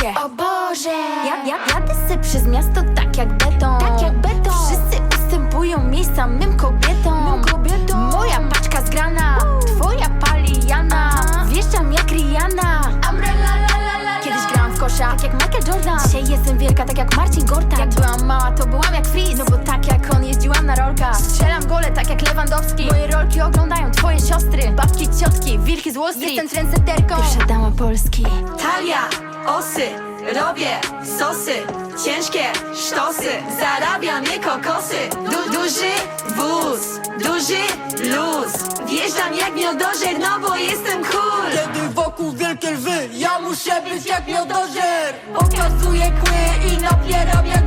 Czekaliście, o Boże! Ja, ja, Jadę se przez miasto tak jak beton. Tak jak beton. Wszyscy ustępują miejsca mym kobietom. Mym kobietom. Moja paczka zgrana, twoja palijana Wjeżdżam jak Rihanna. Kiedyś grałam w kosza, tak jak Michael Jordan. Dzisiaj jestem wielka, tak jak Marcin Gorta Jak byłam mała, to byłam jak Freeze. No bo jak Lewandowski. Moje rolki oglądają twoje siostry. Babki, ciotki, wilki z Wall Street. Jestem trendsetterką. Pierwsza dama Polski. Talia, osy, robię sosy. Ciężkie sztosy, zarabiam je kokosy. Du, Duży wóz, duży luz. Wjeżdżam jak miodożer, no bo jestem cool. Kiedy wokół wielkie lwy Ja muszę być jak miodożer. Pokazuję kły i napieram jak